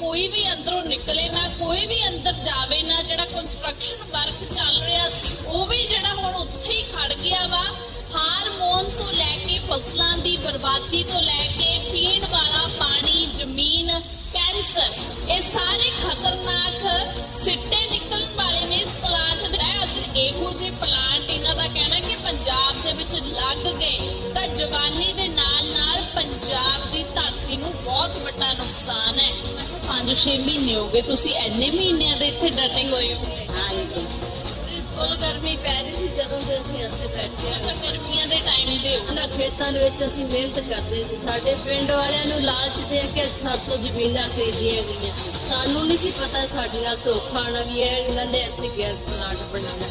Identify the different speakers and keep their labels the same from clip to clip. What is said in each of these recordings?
Speaker 1: ਕੋਈ ਵੀ ਅੰਦਰੋਂ ਨਿਕਲੇ ਨਾ, ਕੋਈ ਵੀ ਅੰਦਰ ਜਾਵੇ ਨਾ, ਜਿਹੜਾ ਕੰਸਟਰਕਸ਼ਨ ਵਰਕ ਚੱਲ ਰਿਹਾ ਸੀ, ਉਹ ਵੀ ਜਿਹੜਾ ਹੁਣ ਉੱਥੇ ਹੀ ਖੜ ਗਿਆ ਵਾ। ਹਾਰਮੋਨ ਤੋਂ ਲੈ ਕੇ ਫਸਲਾਂ ਦੀ ਬਰਬਾਦੀ ਤੋਂ ਲੈ ਕੇ ਪੀਣ ਵਾਲਾ ਪਾਣੀ, ਜ਼ਮੀਨ ਕੈਂਸਰ ਇਹ ਸਾਰੇ ਖਤਰਨਾਕ ਸਿੱਟੇ ਨਿਕਲਣ ਵਾਲੇ ਨੇ ਇਸ ਪਲਾਂਟ ਦੇ। ਅਗਰ ਇਹੋ ਜਿਹੇ ਪਲਾਂਟ ਇਹਨਾਂ ਦਾ ਕਹਿਣਾ ਕਿ ਪੰਜਾਬ ਦੇ ਵਿੱਚ ਲੱਗ ਗਏ। 6 ਮਹੀਨੇ ਹੋ ਗਏ ਤੁਸੀਂ ਐਨੇ ਮਹੀਨਿਆਂ ਦੇ ਇੱਥੇ ਡਟੇ ਹੋਏ ਹੋ।
Speaker 2: ਹਾਂਜੀ। ਕੋਲ ਗਰਮੀ ਪੈ ਰਹੀ ਸੀ ਜਦੋਂ ਦੇ ਅਸੀਂ ਇੱਥੇ ਬੈਠੇ ਹਾਂ।
Speaker 1: ਗਰਮੀਆਂ ਦੇ ਟਾਈਮ ਦੇ
Speaker 2: ਉਹਨਾਂ ਖੇਤਾਂ ਦੇ ਵਿੱਚ ਅਸੀਂ ਮਿਹਨਤ ਕਰਦੇ ਸੀ। ਸਾਡੇ ਪਿੰਡ ਵਾਲਿਆਂ ਨੂੰ ਲਾਲਚ ਦੇ ਕੇ ਸਾਡੇ ਤੋਂ ਜ਼ਮੀਨਾਂ ਖਰੀਦੀਆਂ ਗਈਆਂ। ਸਾਨੂੰ ਨਹੀਂ ਸੀ ਪਤਾ ਸਾਡੇ ਨਾਲ ਧੋਖਾ ਹੋਣਾ ਵੀ ਹੈ ਇਹਨਾਂ ਦੇ ਇੱਥੇ ਗੈਸ ਪਲਾਂਟ ਬਣਾਉਣਾ।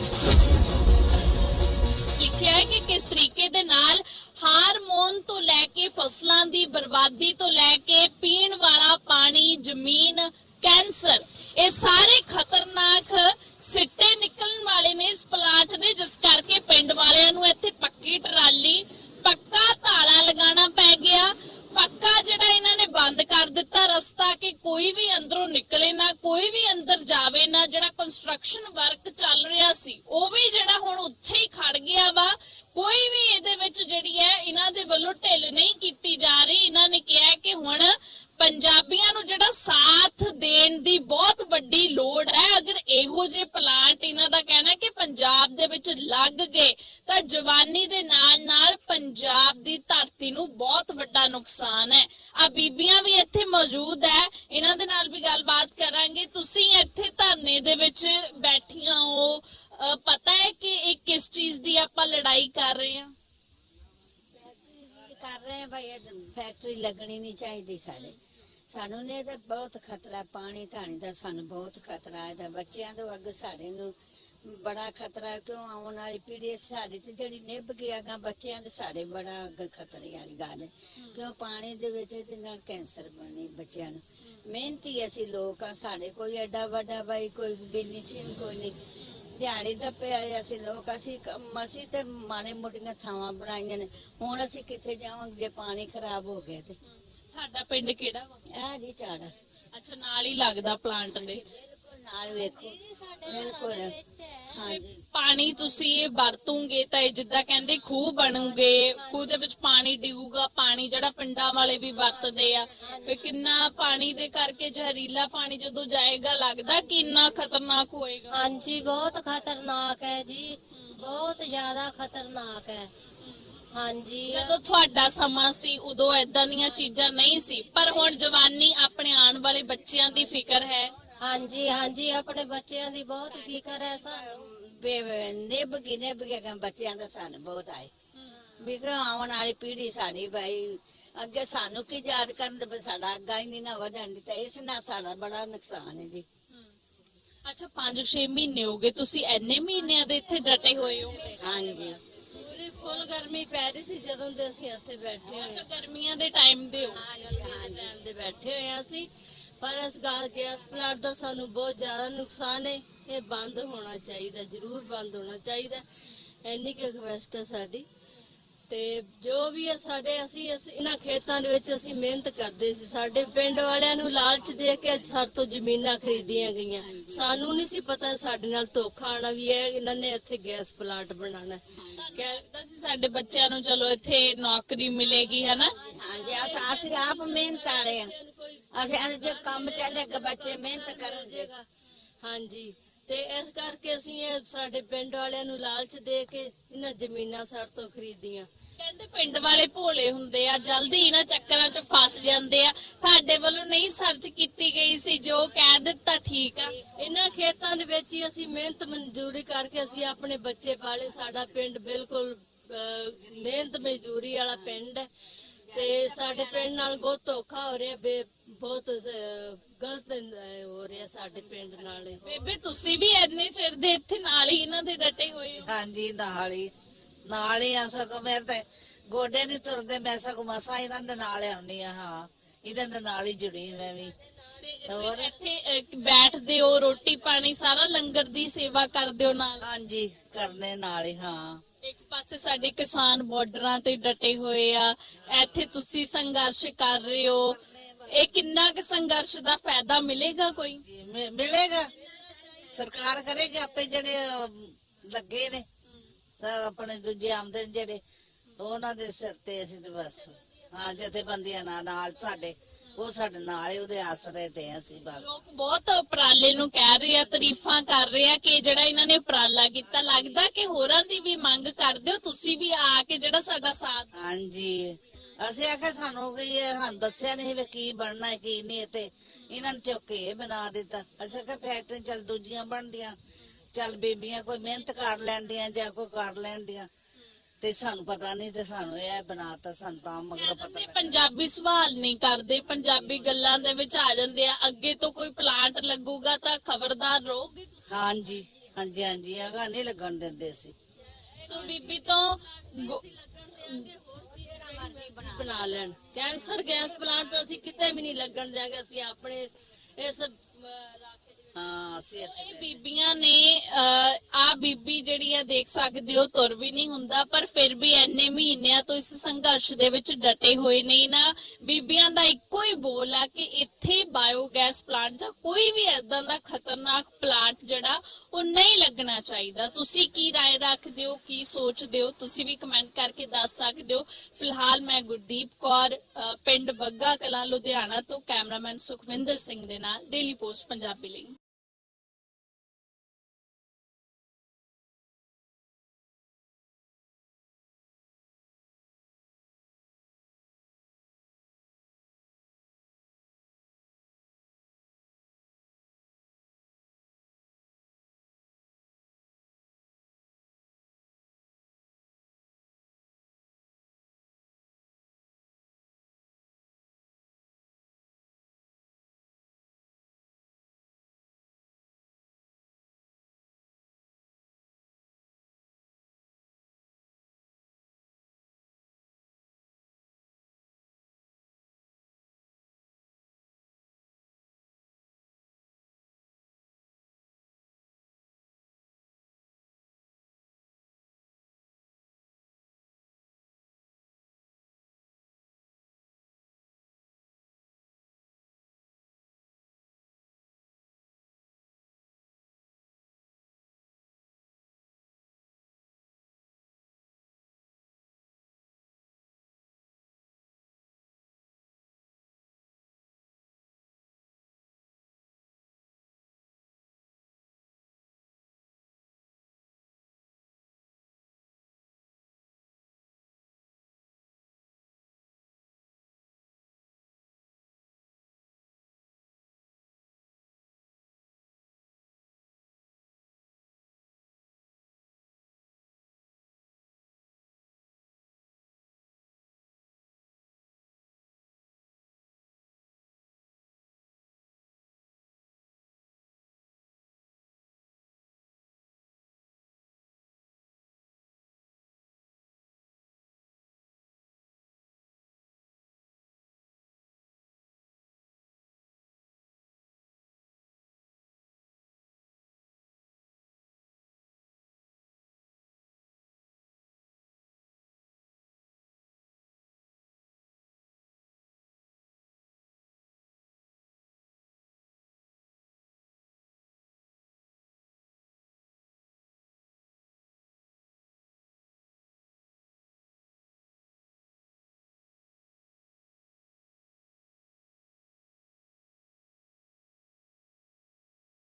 Speaker 1: ਲਿਖਿਆ ਹੈ ਕਿ ਕਿਸ ਤਰੀਕੇ ਦੇ ਨਾਲ ਹਾਰਮੋਨ ਤੋਂ ਲੈ ਕੇ ਫਸਲਾਂ ਦੀ ਬਰਬਾਦੀ ਤੋਂ ਲੈ ਕੇ ਪੀਣ ਵਾਲਾ ਪਾਣੀ, ਜ਼ਮੀਨ, ਕੈਂਸਰ, ਇਹ ਸਾਰੇ ਖਤਰਨਾਕ ਸਿੱਟੇ ਨਿਕਲਣ ਵਾਲੇ ਨੇ ਇਸ ਪਲਾਂਟ ਦੇ ਜਿਸ ਕਰਕੇ ਪਿੰਡ ਵਾਲਿਆਂ ਨੂੰ ਇੱਥੇ ਪੱਕੀ ਟਰਾਲੀ ਪੱਕਾ ਤਾਲਾ ਲਗਾਉਣਾ ਪੈ ਗਿਆ ਪੱਕਾ ਜਿਹੜਾ ਇਹਨਾਂ ਨੇ ਬੰਦ ਕਰ ਦਿੱਤਾ ਰਸਤਾ ਕਿ ਕੋਈ ਵੀ ਅੰਦਰੋਂ ਨਿਕਲੇ ਨਾ ਕੋਈ ਵੀ ਅੰਦਰ ਜਾਵੇ ਨਾ ਜਿਹੜਾ ਕੰਸਟਰਕਸ਼ਨ ਵਰਕ ਚੱਲ ਰਿਹਾ ਸੀ ਉਹ ਵੀ ਜਿਹੜਾ ਹੁਣ ਉੱਥੇ ਹੀ ਖੜ ਗਿਆ ਵਾ ਕੋਈ ਵੀ ਇਹਦੇ ਵਿੱਚ ਜਿਹੜੀ ਹੈ ਇਹਨਾਂ ਦੇ ਵੱਲੋਂ ਢਿੱਲ ਨਹੀਂ ਕੀਤੀ ਜਾ ਰਹੀ। ਇਹਨਾਂ ਨੇ ਕਿਹਾ ਕਿ ਹੁਣ ਪੰਜਾਬੀਆਂ ਨੂੰ ਜਿਹੜਾ ਸਾਥ ਦੇਣ ਦੀ ਬਹੁਤ ਵੱਡੀ ਲੋੜ ਹੈ, ਅਗਰ ਇਹੋ ਜਿਹੇ ਪਲਾਂਟ ਇਹਨਾਂ ਦਾ ਕਹਿਣਾ ਕਿ ਪੰਜਾਬ ਦੇ ਵਿੱਚ ਲੱਗ ਗਏ, ਤਾਂ ਜਵਾਨੀ ਦੇ ਨਾਲ ਨਾਲ ਪੰਜਾਬ ਦੀ ਧਰਤੀ ਨੂੰ ਬਹੁਤ ਵੱਡਾ ਨੁਕਸਾਨ ਹੈ। ਆ ਬੀਬੀਆਂ ਵੀ ਇੱਥੇ ਮੌਜੂਦ ਹੈ ਇਹਨਾਂ ਦੇ ਨਾਲ ਵੀ ਗੱਲਬਾਤ ਕਰਾਂਗੇ ਤੁਸੀਂ ਇੱਥੇ ਧਰਨੇ ਦੇ ਵਿੱਚ ਬੈਠੀਆਂ ਹੋ ਅ, ਪਤਾ ਹੈ ਕਿ ਇਹ ਕਿਸ ਚੀਜ਼ ਦੀ ਆਪਾਂ ਲੜਾਈ ਕਰ ਰਹੇ ਹਾਂ
Speaker 3: ਕਰ ਰਹੇ ਹਾਂ ਭਾਈ ਇਹ ਫੈਕਟਰੀ ਲੱਗਣੀ ਨਹੀਂ ਚਾਹੀਦੀ ਸਾਡੇ। ਸਾਨੂੰ ਨੇ ਤਾਂ ਬਹੁਤ ਖਤਰਾ ਪਾਣੀ ਧਾਣੀ ਦਾ ਸਾਨੂੰ ਬਹੁਤ ਖਤਰਾ ਹੈ ਤਾਂ ਬੱਚਿਆਂ ਤੋਂ ਅੱਗੇ ਸਾਡੇ ਨੂੰ ਬੜਾ ਖਤਰਾ ਕਿਉਂ ਆਉਣ ਵਾਲੀ ਪੀੜ੍ਹੀ ਸਾਡੀ ਤੇ ਜਿਹੜੀ ਨਿਭ ਗਿਆ ਗਾ ਬੱਚਿਆਂ ਦੇ ਸਾਡੇ ਬੜਾ ਅੱਗੇ ਖਤਰੇ ਵਾਲੀ ਗੱਲ ਹੈ। ਕਿਉਂ ਪਾਣੀ ਦੇ ਵਿੱਚ ਨਾਲ ਕੈਂਸਰ ਬਣੀ ਬੱਚਿਆਂ ਨੂੰ। ਮਿਹਨਤੀ ਅਸੀਂ ਲੋਕ ਆ ਸਾਡੇ ਕੋਈ ਐਡਾ ਵੱਡਾ ਬਾਈ ਕੋਈ ਗਿੰਨੀ ਚੀਨ ਕੋਈ ਨਹੀਂ। ਦਿਹਾੜੀ ਦੱਪੇ ਵਾਲੇ ਅਸੀਂ ਲੋਕ ਅਸੀਂ ਅਸੀਂ ਤੇ ਮਾੜੇ ਮੋਟੀਆਂ ਥਾਵਾਂ ਬਣਾਈਆਂ ਨੇ। ਹੁਣ ਅਸੀਂ ਕਿੱਥੇ ਜਾਵਾਂਗੇ ਜੇ ਪਾਣੀ ਖਰਾਬ ਹੋ ਗਿਆ ਤੇ?
Speaker 1: ਤੁਹਾਡਾ ਪਿੰਡ ਕਿਹੜਾ ਵਾ?
Speaker 3: ਆ ਜੀ ਝਾੜਾ।
Speaker 1: ਅੱਛਾ ਨਾਲ ਹੀ ਲੱਗਦਾ ਪਲਾਂਟ ਦੇ।
Speaker 3: ਬਿਲਕੁਲ ਨਾਲ ਵੇਖੋ ਬਿਲਕੁਲ। ਹਾਂਜੀ।
Speaker 1: ਪਾਣੀ ਤੁਸੀਂ ਇਹ ਵਰਤੋਗੇ ਤਾਂ ਇਹ ਜਿੱਦਾਂ ਕਹਿੰਦੇ ਖੂਹ ਬਣੂਗੇ ਖੂਹ ਦੇ ਵਿੱਚ ਪਾਣੀ ਡਿਊਗਾ ਪਾਣੀ ਜਿਹੜਾ ਪਿੰਡਾਂ ਵਾਲੇ ਵੀ ਵਰਤਦੇ ਆ। ਫਿਰ ਕਿੰਨਾ ਪਾਣੀ ਦੇ ਕਰਕੇ ਜ਼ਹਿਰੀਲਾ ਪਾਣੀ ਜਦੋਂ ਜਾਏਗਾ ਲੱਗਦਾ ਕਿ ਇੰਨਾ ਖਤਰਨਾਕ ਹੋਏਗਾ?
Speaker 4: ਹਾਂਜੀ ਬਹੁਤ ਖਤਰਨਾਕ ਹੈ ਜੀ। ਬਹੁਤ ਜ਼ਿਆਦਾ ਖਤਰਨਾਕ ਹੈ। ਹਾਂਜੀ।
Speaker 1: ਜਦੋਂ ਤੁਹਾਡਾ ਸਮਾਂ ਸੀ ਉਦੋਂ ਐਦਾਂ ਦੀਆਂ ਚੀਜ਼ਾਂ ਨਹੀਂ ਸੀ। ਪਰ ਹੁਣ ਜਵਾਨੀ ਆਪਣੇ ਆਉਣ ਵਾਲੇ ਬੱਚਿਆਂ ਦੀ ਫਿਕਰ ਹੈ।
Speaker 4: ਹਾਂਜੀ ਹਾਂਜੀ ਆਪਣੇ ਬੱਚਿਆਂ ਦੀ ਬਹੁਤ ਫਿਕਰ ਹੈ ਸਰ
Speaker 3: ਬੇ- ਨਿਭ ਗਈ ਨਿਭ ਬੱਚਿਆਂ ਦਾ ਸਾਨੂੰ ਬਹੁਤ ਆਏ। ਵੀ ਕਿ ਆਉਣ ਵਾਲੀ ਪੀੜ੍ਹੀ ਸਾਡੀ ਭਾਈ ਅੱਗੇ ਸਾਨੂੰ ਕੀ ਯਾਦ ਕਰਨ ਤੇ ਸਾਡਾ ਅੱਗਾ ਹੀ ਨਹੀਂ ਨਾ ਵਧਣ ਦਿੱਤਾ ਇਸ ਨਾਲ ਸਾਡਾ ਬੜਾ ਨੁਕਸਾਨ ਹੈ ਜੀ।
Speaker 1: ਅੱਛਾ 5-6 ਮਹੀਨੇ ਹੋ ਗਏ ਤੁਸੀਂ ਐਨੇ ਮਹੀਨਿਆਂ ਦੇ ਇੱਥੇ ਡਟੇ ਹੋਏ ਹੋ।
Speaker 3: ਹਾਂਜੀ।
Speaker 2: ਪੂਰੀ ਫੁੱਲ ਗਰਮੀ ਪੈ ਰਹੀ ਸੀ ਜਦੋਂ ਦੇ ਅਸੀਂ ਇੱਥੇ ਬੈਠੇ ਹਾਂ।
Speaker 1: ਅੱਛਾ ਗਰਮੀਆਂ ਦੇ ਟਾਈਮ ਦੇ ਹੋ।
Speaker 2: ਟਾਈਮ ਦੇ ਬੈਠੇ ਹੋਏ ਹਾਂ ਅਸੀਂ। ਪਰ ਇਸ ਗੱਲ ਗੈਸ ਪਲਾਂਟ ਦਾ ਸਾਨੂੰ ਬਹੁਤ ਜ਼ਿਆਦਾ ਨੁਕਸਾਨ ਹੈ। ਇਹ ਬੰਦ ਹੋਣਾ ਚਾਹੀਦਾ ਜ਼ਰੂਰ ਬੰਦ ਹੋਣਾ ਚਾਹੀਦਾ। ਇੰਨੀ ਕੁ ਰਿਕਵੈਸਟ ਹੈ ਸਾਡੀ। ਤੇ ਜੋ ਵੀ ਹੈ ਸਾਡੇ ਅਸੀਂ ਇਸ- ਇਹਨਾਂ ਖੇਤਾਂ ਦੇ ਵਿੱਚ ਅਸੀਂ ਮਿਹਨਤ ਕਰਦੇ ਸੀ। ਸਾਡੇ ਪਿੰਡ ਵਾਲਿਆਂ ਨੂੰ ਲਾਲਚ ਦੇ ਕੇ ਸਾਡੇ ਤੋਂ ਜ਼ਮੀਨਾਂ ਖਰੀਦੀਆਂ ਗਈਆਂ। ਸਾਨੂੰ ਨਹੀਂ ਸੀ ਪਤਾ ਸਾਡੇ ਨਾਲ ਧੋਖਾ ਆਣਾ ਵੀ ਹੈ ਇਹਨਾਂ ਨੇ ਇੱਥੇ ਗੈਸ ਪਲਾਂਟ ਬਣਾਉਣਾ ਹੈ।
Speaker 1: ਤੁਹਾਨੂੰ ਲੱਗਦਾ ਸੀ ਸਾਡੇ ਬੱਚਿਆਂ ਨੂੰ ਚਲੋ ਇੱਥੇ ਨੌਕਰੀ ਮਿਲੇਗੀ ਹੈਨਾ
Speaker 3: ਹਾਂਜੀ ਅਸ- ਅਸੀਂ ਆਪ ਮਿਹਨਤ ਆ। ਅਸੀਂ ਅੱਜ ਜੇ ਕੰਮ ਚੱਲੇਗਾ ਬੱਚੇ ਮਿਹਨਤ ਕਰਨਗੇ
Speaker 2: ਹਾਂਜੀ। ਤੇ ਇਸ ਕਰਕੇ ਅਸੀਂ ਇਹ ਸਾਡੇ ਪਿੰਡ ਵਾਲਿਆਂ ਨੂੰ ਲਾਲਚ ਦੇ ਕੇ ਇਹਨਾਂ ਜ਼ਮੀਨਾਂ ਸਾਡੇ ਤੋਂ ਖਰੀਦੀਆਂ।
Speaker 1: ਕਹਿੰਦੇ ਪਿੰਡ ਵਾਲੇ ਭੋਲੇ ਹੁੰਦੇ ਆ ਜਲਦੀ ਇਹਨਾਂ ਚੱਕਰਾਂ 'ਚ ਫਸ ਜਾਂਦੇ ਆ। ਤੁਹਾਡੇ ਵੱਲੋਂ ਨਹੀਂ ਸਰਚ ਕੀਤੀ ਗਈ ਸੀ ਜੋ ਕਹਿ ਦਿੱਤਾ ਠੀਕ ਆ।
Speaker 2: ਇਹਨਾਂ ਖੇਤਾਂ ਦੇ ਵਿੱਚ ਹੀ ਅਸੀਂ ਮਿਹਨਤ ਮਜ਼ਦੂਰੀ ਕਰਕੇ ਅਸੀਂ ਆਪਣੇ ਬੱਚੇ ਪਾਲੇ। ਸਾਡਾ ਪਿੰਡ ਬਿਲਕੁਲ ਅਹ, ਮਿਹਨਤ ਮਜ਼ਦੂਰੀ ਵਾਲਾ ਪਿੰਡ ਹੈ। ਤੇ ਸਾਡੇ ਪਿੰਡ ਨਾਲ ਬਹੁਤ ਧੋਖਾ ਹੋ ਰਿਹਾ ਬੇ- ਬਹੁਤ ਅਹ, ਗਲਤ ਅਹ, ਹੋ ਰਿਹਾ ਸਾਡੇ ਪਿੰਡ ਨਾਲ ਇਹ।
Speaker 1: ਬੇਬੇ ਤੁਸੀਂ ਵੀ ਇੰਨੇ ਚਿਰ ਦੇ ਇੱਥੇ ਨਾਲ ਹੀ ਇਹਨਾਂ ਦੇ ਡਟੇ ਹੋਏ ਹੋ।
Speaker 5: ਹਾਂਜੀ ਨਾਲ ਹੀ। ਨਾਲ ਹੀ ਆ ਸਗੋਂ ਮੇਰੇ ਤੇ ਗੋਡੇ ਨਹੀਂ ਤੁਰਦੇ ਮੈਂ ਸਗੋਂ ਮਸਾ ਇਹਨਾਂ ਦੇ ਨਾਲ ਆਉਣੀ ਆ ਹਾਂ। ਇਹਨਾਂ ਦੇ ਨਾਲ ਹੀ ਜੁੜੀ ਮੈਂ ਵੀ।
Speaker 1: ਤੇ ਫਿਰ ਇੱਥੇ ਅਹ, ਬੈਠਦੇ ਹੋ ਰੋਟੀ ਪਾਣੀ ਸਾਰਾ ਲੰਗਰ ਦੀ ਸੇਵਾ ਕਰਦੇ ਹੋ ਨਾਲ?
Speaker 5: ਹਾਂਜੀ ਕਰਨੇ ਨਾਲ ਹੀ ਹਾਂ।
Speaker 1: ਇੱਕ ਪਾਸੇ ਸਾਡੇ ਕਿਸਾਨ ਬਾਰਡਰਾਂ ਤੇ ਡਟੇ ਹੋਏ ਆ ਇੱਥੇ ਤੁਸੀਂ ਸੰਘਰਸ਼ ਕਰ ਰਹੇ ਹੋ। ਇਹ ਕਿੰਨਾ ਕੁ ਸੰਘਰਸ਼ ਦਾ ਫਾਇਦਾ ਮਿਲੇਗਾ ਕੋਈ?
Speaker 5: ਮਿ- ਮਿਲੇਗਾ। ਸਰਕਾਰ ਕਰੇਗੀ ਆਪੇ ਜਿਹੜੇ ਅਮ, ਲੱਗੇ ਨੇ। ਸਭ ਆਪਣੇ ਦੂਜੇ ਆਮਦਨ ਜਿਹੜੇ ਉਹਨਾਂ ਦੇ ਸਿਰ ਤੇ ਅਸੀਂ ਤੇ ਬਸ ਹਾਂ ਜਥੇਬੰਦੀਆਂ ਨਾਲ ਨਾਲ ਸਾਡੇ। ਉਹ ਸਾਡੇ ਨਾਲ ਹੀ ਉਹਦੇ ਆਸਰੇ ਤੇ ਹਾਂ ਅਸੀਂ ਬਸ।
Speaker 1: ਲੋਕ ਬਹੁਤ ਉਪਰਾਲੇ ਨੂੰ ਕਹਿ ਰਹੇ ਆ ਤਾਰੀਫਾਂ ਕਰ ਰਹੇ ਆ ਕਿ ਜਿਹੜਾ ਇਹਨਾਂ ਨੇ ਉਪਰਾਲਾ ਕੀਤਾ ਲੱਗਦਾ ਕਿ ਹੋਰਾਂ ਦੀ ਵੀ ਮੰਗ ਕਰਦੇ ਹੋ ਤੁਸੀਂ ਵੀ ਆ ਕੇ ਜਿਹੜਾ ਸਾਡਾ ਸਾਥ
Speaker 5: ਹਾਂਜੀ। ਅਸੀਂ ਆਖਿਆ ਸਾਨੂੰ ਕੀ ਇਹ ਸਾਨੂੰ ਦੱਸਿਆ ਨਹੀਂ ਵੀ ਕੀ ਬਣਨਾ ਹੈ ਕੀ ਨਹੀਂ ਤੇ ਇਹਨਾਂ ਨੇ ਚੁੱਕ ਕੇ ਇਹ ਬਣਾ ਦਿੱਤਾ। ਅਸੀਂ ਕਿਹਾ ਫੈਕਟਰੀ ਚੱਲ ਦੂਜੀਆਂ ਬਣਦੀਆਂ। ਚੱਲ ਬੀਬੀਆਂ ਕੋਈ ਮਿਹਨਤ ਕਰ ਲੈਂਦੀਆਂ ਜਾਂ ਕੋਈ ਕਰ ਲੈਂਦੀਆਂ। ਤੇ ਸਾਨੂੰ ਪਤਾ ਨਹੀਂ ਤੇ ਸਾਨੂੰ ਇਹ ਬਣਾਤਾ ਸਾਨੂੰ ਤਾਂ ਮਗਰੋਂ ਪਤਾ ਲੱਗਾ।
Speaker 1: ਪੰਜਾਬੀ ਸਵਾਲ ਨਹੀਂ ਕਰਦੇ ਪੰਜਾਬੀ ਗੱਲਾਂ ਦੇ ਵਿੱਚ ਆ ਜਾਂਦੇ ਆ ਅੱਗੇ ਤੋਂ ਕੋਈ ਪਲਾਂਟ ਲੱਗੂਗਾ ਤਾਂ ਖਬਰਦਾਰ ਰਹੋਗੇ ਤੁਸੀਂ।
Speaker 5: ਹਾਂਜੀ ਹਾਂਜੀ ਹਾਂਜੀ ਅਗਾ ਨਹੀਂ ਲੱਗਣ ਦਿੰਦੇ ਸੀ
Speaker 1: ਸੋ ਬੀਬੀ ਤੋਂ ਗੋ-
Speaker 2: ਬਣਾ ਲੈਣ ਕੈਂਸਰ ਗੈਸ ਪਲਾਂਟ ਤਾਂ ਅਸੀਂ ਕਿਤੇ ਵੀ ਨਹੀਂ ਲੱਗਣ ਦਿਆਂਗੇ ਅਸੀਂ ਆਪਣੇ ਇਸ
Speaker 5: ਹਾਂ ਅਸੀਂ ਇੱਥੇ
Speaker 1: ਇਹ ਬੀਬੀਆਂ ਨੇ ਆ ਬੀਬੀ ਜਿਹੜੀ ਆ ਦੇਖ ਸਕਦੇ ਹੋ ਤੁਰ ਵੀ ਨਹੀਂ ਹੁੰਦਾ ਪਰ ਫਿਰ ਵੀ ਐਨੇ ਮਹੀਨਿਆਂ ਤੋਂ ਇਸ ਸੰਘਰਸ਼ ਦੇ ਵਿੱਚ ਡਟੇ ਹੋਏ ਨੇ ਨਾ ਬੀਬੀਆਂ ਦਾ ਇੱਕੋ ਹੀ ਬੋਲ ਆ ਕਿ ਇੱਥੇ ਬਾਇਓਗੈਸ ਪਲਾਂਟ ਜਾਂ ਕੋਈ ਵੀ ਐਦਾਂ ਦਾ ਖਤਰਨਾਕ ਪਲਾਂਟ ਜਿਹੜਾ ਉਹ ਨਹੀਂ ਲੱਗਣਾ ਚਾਹੀਦਾ ਤੁਸੀਂ ਕੀ رائے ਰੱਖਦੇ ਹੋ ਕੀ ਸੋਚਦੇ ਹੋ ਤੁਸੀਂ ਵੀ ਕਮੈਂਟ ਕਰਕੇ ਦੱਸ ਸਕਦੇ ਹੋ ਫਿਲਹਾਲ ਮੈਂ ਗੁਰਦੀਪ ਕੌਰ ਅ, ਪਿੰਡ ਬੱਗਾ ਕਲਾਂ ਲੁਧਿਆਣਾ ਤੋਂ ਕੈਮਰਾਮੈਨ ਸੁਖਵਿੰਦਰ ਸਿੰਘ ਦੇ ਨਾਲ ਡੇਲੀ ਪੋਸਟ ਪੰਜਾਬੀ ਲਈ